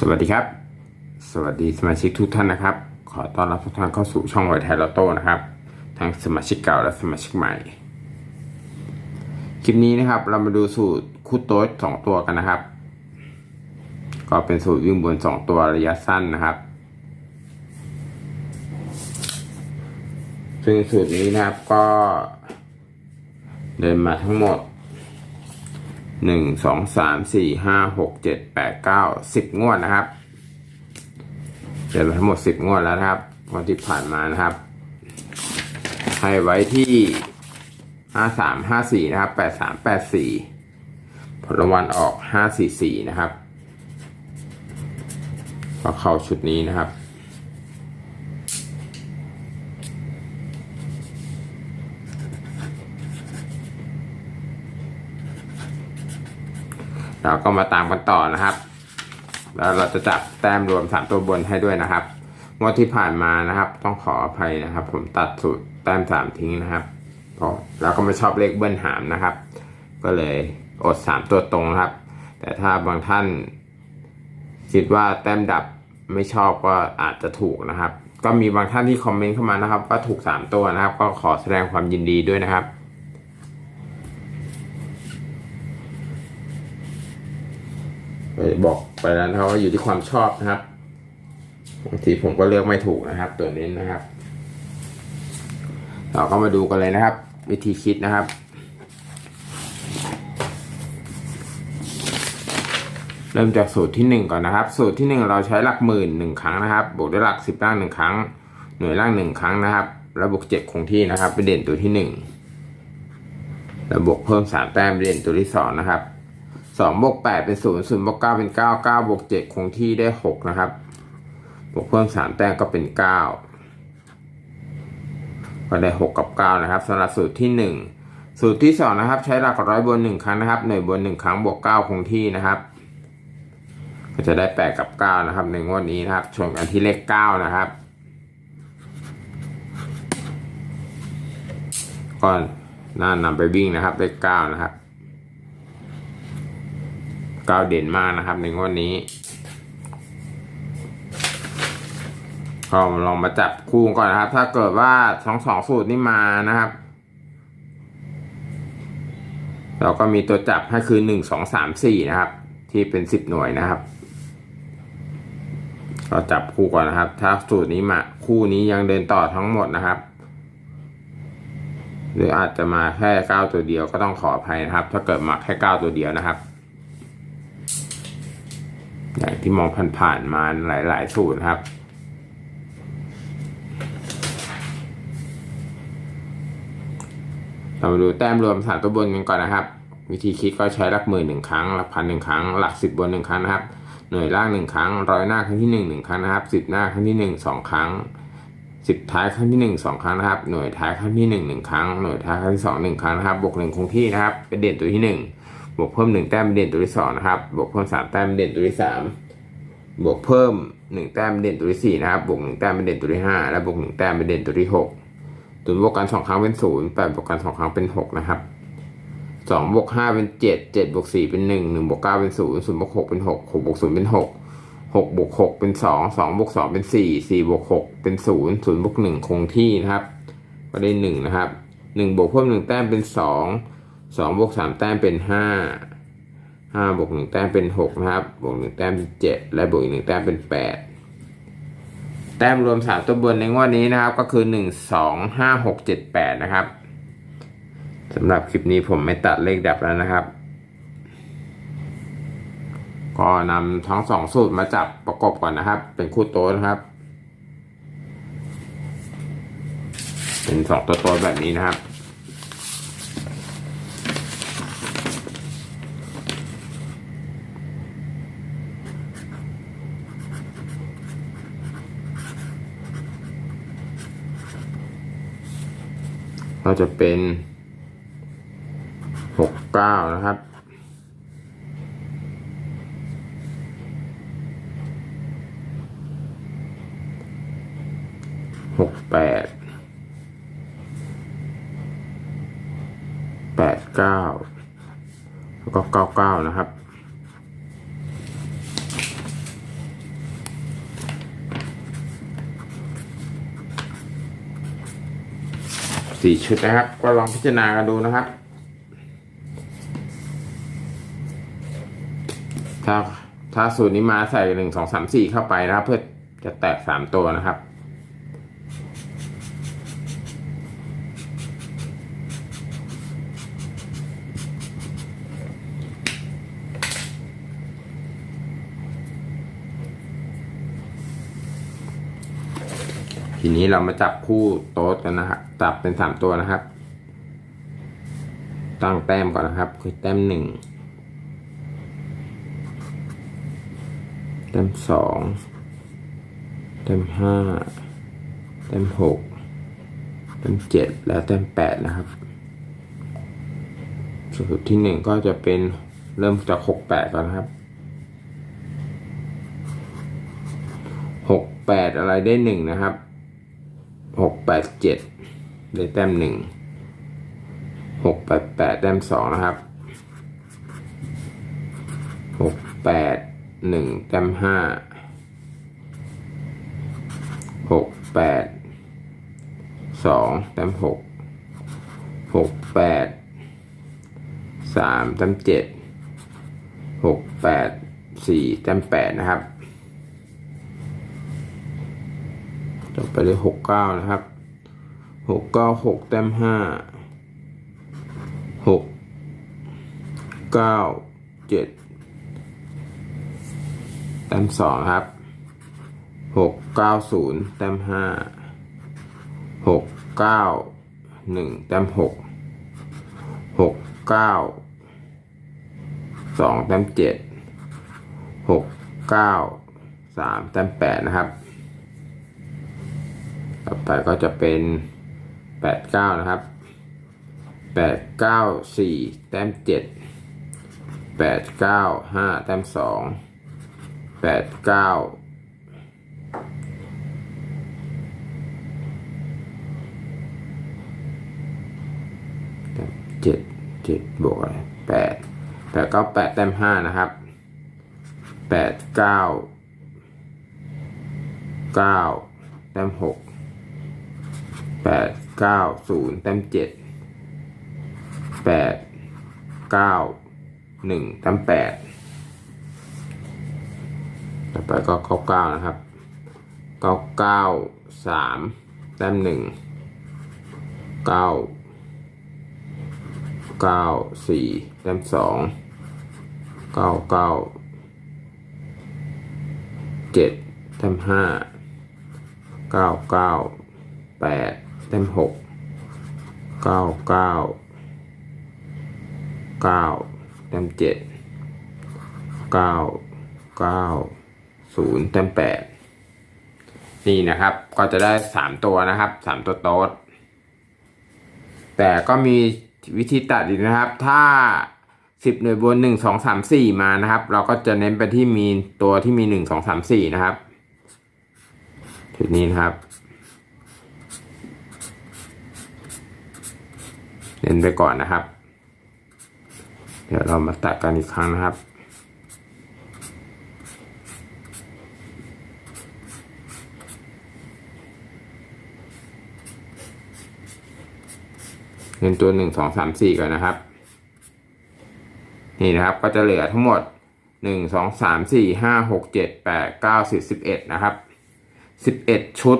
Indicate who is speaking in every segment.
Speaker 1: สวัสดีครับ สวัสดีสมาชิกทุกท่านนะครับ ขอต้อนรับทุกท่านเข้าสู่ช่องไวไทยลอตโต้นะครับทั้งสมาชิกเก่าและสมาชิกใหม่ คลิปนี้นะครับ เรามาดูสูตรคู่โต๊ดสองตัวกันนะครับ ก็เป็นสูตรวิ่งบนสองตัวระยะสั้นนะครับ ซึ่งสูตรนี้นะครับก็ เดินมาทั้งหมด หนึ่งสองสามสี่ห้าหกเจ็ดแปดเก้าสิบงวดนะครับเดินมาทั้งหมดสิบงวดแล้วนะครับงวดที่ผ่านมานะครับ ให้ไว้ที่ห้าสามห้าสี่นะครับแปดสามแปดสี่ผลรางวัลออกห้าสี่สี่นะครับก็เข้าชุดนี้นะครับ เราก็มาตามกันต่อนะครับ แล้วเราจะจับแต้มรวมสามตัวบนให้ด้วยนะครับงวดที่ผ่านมานะครับ ต้องขออภัยนะครับ ผมตัดสูตรแต้มสามทิ้งนะครับเพราะเราก็ไม่ชอบเลขเบิ้ลหามนะครับ ก็เลยอดสามตัวตรงนะครับ แต่ถ้าบางท่านคิดว่าแต้มดับไม่ชอบก็อาจจะถูกนะครับ ก็มีบางท่านที่คอมเมนต์เข้ามานะครับว่าถูกสามตัวนะครับ ก็ขอแสดงความยินดีด้วยนะครับ บอกไปแล้วนะครับว่าอยู่ที่ความชอบนะครับบางทีผมก็เลือกไม่ถูกนะครับ ตัวนี้นะครับ เราก็มาดูกันเลยนะครับ วิธีคิดนะครับเริ่มจากสูตรที่หนึ่งก่อนนะครับ สูตรที่หนึ่งเราใช้หลักหมื่นหนึ่งครั้งนะครับ บวกด้วยหลักสิบล่างหนึ่งครั้ง หน่วยล่างหนึ่งครั้งนะครับ แล้วบวกเจ็ดคงที่นะครับเป็นเด่นตัวที่หนึ่งแล้วบวกเพิ่มสามแต้มเป็นเด่นตัวที่สองนะครับ สองบวกแปดเป็นศูนย์ศูนย์บวกเก้าเป็นเก้าเก้าบวกเจ็ดคงที่ได้หกนะครับ บวกเพิ่มสามแต้มก็เป็นเก้าก็ได้หกกับเก้านะครับสำหรับสูตรที่หนึ่งสูตรที่สองนะครับ ใช้หลักร้อยบนหนึ่งครั้งนะครับหน่วยบนหนึ่งครั้งบวกเก้าคงที่นะครับ ก็จะได้แปดกับเก้านะครับในงวดนี้นะครับชนกันที่เลขเก้านะครับก่อนน่านำไปวิ่งนะครับเลขเก้านะครับ ก้าวเด่นมากนะครับในงวดนี้ก็ลองมาจับคู่ก่อนนะครับ ถ้าเกิดว่าสองสองสูตรนี่มานะครับ เราก็มีตัวจับให้คือหนึ่งสองสามสี่นะครับ ที่เป็นสิบหน่วยนะครับก็จับคู่ก่อนนะครับ ถ้าสูตรนี้มาคู่นี้ยังเดินต่อทั้งหมดนะครับ หรืออาจจะมาแค่เก้าตัวเดียวก็ต้องขออภัยนะครับ ถ้าเกิดมาแค่เก้าตัวเดียวนะครับ อย่างที่มองผ่านๆมาหลาย ๆ สูตรครับเรามาดูแต้มรวมสามตัวบนกันก่อนนะครับ วิธีคิดก็ใช้หลักหมื่นหนึ่งครั้งหลักพันหนึ่งครั้ง หลักสิบบนหนึ่งครั้งนะครับ หน่วยล่างหนึ่งครั้งร้อยหน้าครั้งที่หนึ่งหนึ่งครั้งนะครับสิบหน้าครั้งที่หนึ่งสองครั้งสิบท้ายครั้งที่หนึ่งสองครั้งนะครับ หน่วยท้ายครั้งที่หนึ่งหนึ่งครั้งหน่วยท้ายครั้งที่สองหนึ่งครั้งนะครับบวกหนึ่งคงที่นะครับเป็นเด่นตัวที่หนึ่ง บวกเพิ่มหนึ่งแต้มเป็นเด่นตัวที่สองนะครับ บวกเพิ่มสามแต้มเป็นเด่นตัวที่สามบวกเพิ่มหนึ่งแต้มเป็นเด่นตัวที่สี่นะครับ บวกหนึ่งแต้มเป็นเด่นตัวที่ห้าและบวกหนึ่งแต้มเป็นเด่นตัวที่หกศูนย์บวกกันสองครั้งเป็นศูนย์แปดบวกกันสองครั้งเป็นหกนะครับสองบวกห้าเป็นเจ็ดเจ็ดบวกสี่เป็นหนึ่งหนึ่งบวกเก้าเป็นศูนย์ศูนย์บวกหกเป็นหกหกบวกศูนย์เป็นหกหกบวกหกเป็นสองสองบวกสองเป็นสี่สี่บวกหกเป็นศูนย์ศูนย์บวกหนึ่งคงที่นะครับ ก็ได้หนึ่งนะครับหนึ่งบวกเพิ่มหนึ่งแต้มเป็นส องสองบวกสามแต้มเป็นห้าห้าบวกหนึ่งแต้มเป็นหกนะครับ บวกหนึ่งแต้มเป็นเจ็ดและบวกอีกหนึ่งแต้มเป็นแปดแต้มรวมสามตัวบนในงวดนี้นะครับ ก็คือหนึ่งสองห้าหกเจ็ดแปดนะครับสำหรับคลิปนี้ผมไม่ตัดเลขดับแล้วนะครับ ก็นำทั้งสองสูตรมาจับประกบก่อนนะครับ เป็นคู่โต๊ะนะครับ เป็นสองตัวโต๊ะแบบนี้นะครับ ก็จะเป็นหกเก้านะครับ หกแปด แปดเก้าแล้วก็เก้าเก้านะครับ สี่ชุดนะครับ ก็ลองพิจารณากันดูนะครับ ถ้าถ้าสูตรนี้มาใส่หนึ่งสองสามสี่เข้าไปนะครับ เพื่อจะแตกสามตัวนะครับ ทีนี้เรามาจับคู่โต๊ดกันนะครับจับเป็นสามตัวนะครับ ตั้งแต้มก่อนนะครับ คือแต้มหนึ่งแต้มสองแต้มห้าแต้มหกแต้มเจ็ดและแต้มแปดนะครับสูตรที่หนึ่งก็จะเป็นเริ่มจากหกแปดก่อนนะครับหกแปดอะไรได้หนึ่งนะครับ หกแปดเจ็ดได้แต้มหนึ่งหกแปดแปดแต้มสองนะครับหกแปดหนึ่งแต้มห้าหกแปดสองแต้มหกหกแปดสามแต้มเจ็ดหกแปดสี่แต้มแปดนะครับ ต่อไปเลยหกเก้านะครับหกเก้าหกแต้มห้าหกเก้าเจ็ดแต้มสองครับหกเก้าศูนย์แต้มห้าหกเก้าหนึ่งแต้มหกหกเก้าสองแต้มเจ็ดหกเก้าสามแต้มแปดนะครับ ต่อไปก็จะเป็นแปดเก้านะครับแปดเก้าสี่แต้มเจ็ดแปดเก้าห้าแต้มสองแปดเก้าเจ็ดเจ็ดบวกอะไรแปดแปดเก้าแปดแต้มห้านะครับแปดเก้าเก้าแต้มหก แปดเก้าศูนย์แต้มเจ็ดแปดเก้าหนึ่งแต้มแปดต่อไปก็เก้าเก้านะครับเก้าเก้าสามแต้มหนึ่งเก้าเก้าสี่แต้มสองเก้าเก้าเจ็ดแต้มห้าเก้าเก้าแปด แต้มหกเก้าเก้าเก้าแต้มเจ็ดเก้าเก้าศูนย์แต้มแปดนี่นะครับ ก็จะได้สามตัวนะครับสามตัวโต๊ดแต่ก็มีวิธีตัดอีกนะครับ ถ้าสิบหน่วยบนหนึ่งสองสามสี่มานะครับ เราก็จะเน้นไปที่มีตัวที่มีหนึ่งสองสามสี่นะครับชุดนี้นะครับ เน้นไปก่อนนะครับ เดี๋ยวเรามาตัดกันอีกครั้งนะครับเงินตัวหนึ่งสองสามสี่ก่อนนะครับ นี่นะครับก็จะเหลือทั้งหมดหนึ่งสองสามสี่ห้าหกเจ็ดแปดเก้าสิบสิบเอ็ดนะครับสิบเอ็ดชุด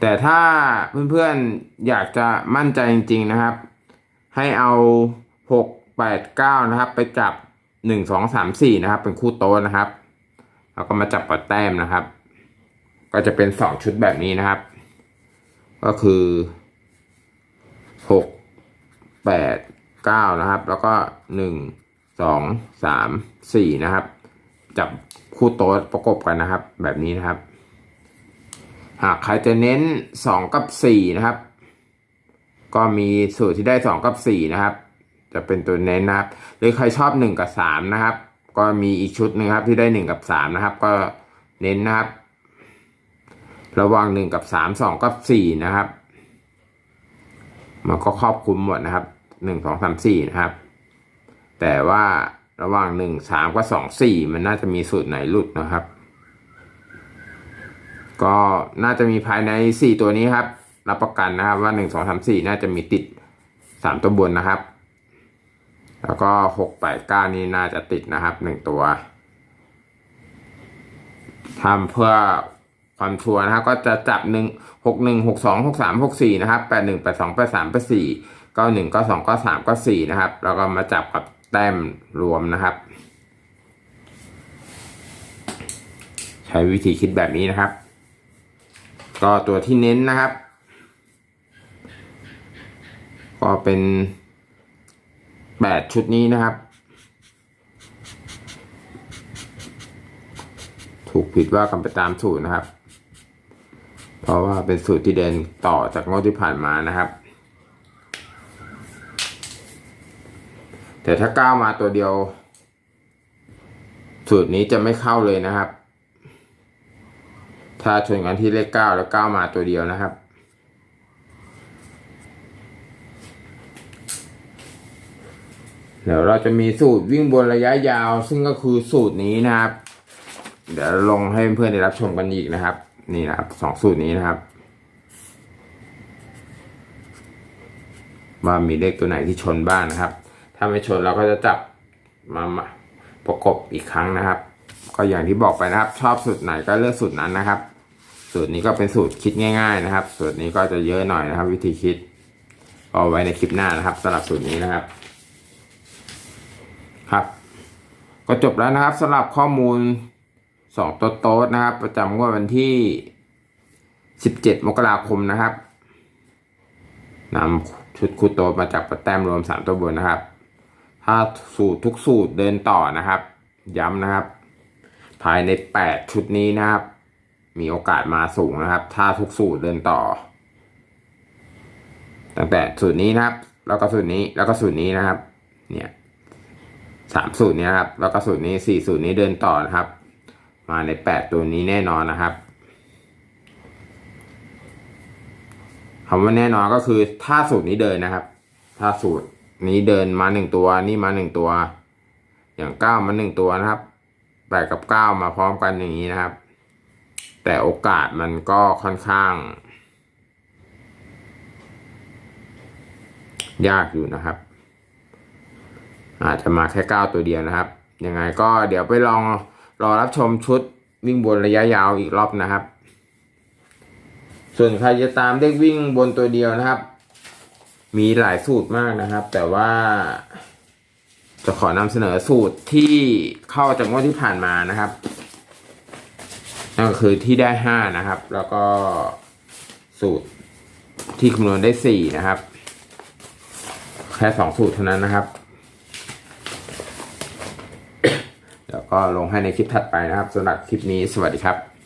Speaker 1: แต่ถ้าเพื่อนๆอยากจะมั่นใจจริงๆนะครับ ให้เอาหกแปดเก้านะครับ ไปจับหนึ่งสองสามสี่นะครับ เป็นคู่โต๊ะนะครับ แล้วก็มาจับปัดแต้มนะครับ ก็จะเป็นสองชุดแบบนี้นะครับ ก็คือหกแปดเก้านะครับ แล้วก็หนึ่งสองสามสี่นะครับ จับคู่โต๊ะประกบกันนะครับ แบบนี้นะครับ หากใครจะเน้นสองกับสี่นะครับ ก็มีสูตรที่ได้สองกับสี่นะครับ จะเป็นตัวเน้นนะครับ หรือใครชอบหนึ่งกับสามนะครับ ก็มีอีกชุดหนึ่งครับที่ได้หนึ่งกับสามนะครับ ก็เน้นนะครับ ระหว่างหนึ่งกับสามสองกับสี่นะครับ มันก็ครอบคลุมหมดนะครับหนึ่งสองสามสี่นะครับ แต่ว่าระหว่างหนึ่งสามกับสองสี่มันน่าจะมีสูตรไหนหลุดนะครับ ก็น่าจะมีภายในสี่ตัวนี้ครับ รับประกันนะครับว่าหนึ่งสองสามสี่น่าจะมีติดสามตัวบนนะครับ แล้วก็หกแปดเก้านี่น่าจะติดนะครับหนึ่งตัวทำเพื่อความชัวร์นะครับก็จะจับหนึ่งหกหนึ่งหกสองหกสามหกสี่นะครับแปดหนึ่งแปดสองแปดสามแปดสี่เก้าหนึ่งเก้าสองเก้าสามเก้าสี่นะครับ แล้วก็มาจับกับแต้มรวมนะครับ ใช้วิธีคิดแบบนี้นะครับ ก็ตัวที่เน้นนะครับ ก็เป็นแปดชุดนี้นะครับ ถูกผิดว่ากันไปตามสูตรนะครับ เพราะว่าเป็นสูตรที่เดินต่อจากงวดที่ผ่านมานะครับ แต่ถ้าก้าวมาตัวเดียว สูตรนี้จะไม่เข้าเลยนะครับ ถ้าชนกันที่เลขเก้าแล้วเก้ามาตัวเดียวนะครับ เดี๋ยวเราจะมีสูตรวิ่งบนระยะยาว ซึ่งก็คือสูตรนี้นะครับ เดี๋ยวลงให้เพื่อนๆได้รับชมกันอีกนะครับ นี่นะครับสองสูตรนี้นะครับว่ามีเลขตัวไหนที่ชนบ้างนะครับ ถ้าไม่ชนเราก็จะจับมามาประกบอีกครั้งนะครับ ก็อย่างที่บอกไปนะครับ ชอบสูตรไหนก็เลือกสูตรนั้นนะครับ สูตรนี้ก็เป็นสูตรคิดง่าย ๆ นะครับ สูตรนี้ก็จะเยอะหน่อยนะครับ วิธีคิดเอาไว้ในคลิปหน้านะครับสำหรับสูตรนี้นะครับ ครับ ก็จบแล้วนะครับสำหรับข้อมูลสองโต๊ดโต๊ดนะครับ ประจำงวดวันที่สิบเจ็ดมกราคมนะครับนำชุดคูโตมาจากประแต้มรวมสามตัวบนนะครับ ถ้าสูตรทุกสูตรเดินต่อนะครับ ย้ำนะครับ ภายในแปดชุดนี้นะครับ มีโอกาสมาสูงนะครับ ถ้าทุกสูตรเดินต่อ ตั้งแต่สูตรนี้นะครับ แล้วก็สูตรนี้แล้วก็สูตรนี้นะครับ เนี่ยสามสูตรนี้นะครับ แล้วก็สูตรนี้สี่สูตรนี้เดินต่อนะครับ มาในแปดตัวนี้แน่นอนนะครับคำว่าแน่นอนก็คือถ้าสูตรนี้เดินนะครับ ถ้าสูตรนี้เดินมาหนึ่งตัวนี่มาหนึ่งตัว อย่างเก้ามาหนึ่งตัวนะครับแปดกับเก้ามาพร้อมกันอย่างนี้นะครับ แต่โอกาสมันก็ค่อนข้าง ยากอยู่นะครับ อาจจะมาแค่เก้าตัวเดียวนะครับ ยังไงก็เดี๋ยวไปลองรอรับชมชุดวิ่งบนระยะยาวอีกรอบนะครับ ส่วนใครจะตามเลขวิ่งบนตัวเดียวนะครับ มีหลายสูตรมากนะครับ แต่ว่าจะขอนำเสนอสูตรที่เข้าจากงวดที่ผ่านมานะครับ นั่นก็คือที่ได้ห้านะครับ แล้วก็สูตรที่คำนวณได้สี่นะครับ แค่สองสูตรเท่านั้นนะครับ แล้วก็ลงให้ในคลิปถัดไปนะครับสำหรับคลิปนี้สวัสดีครับ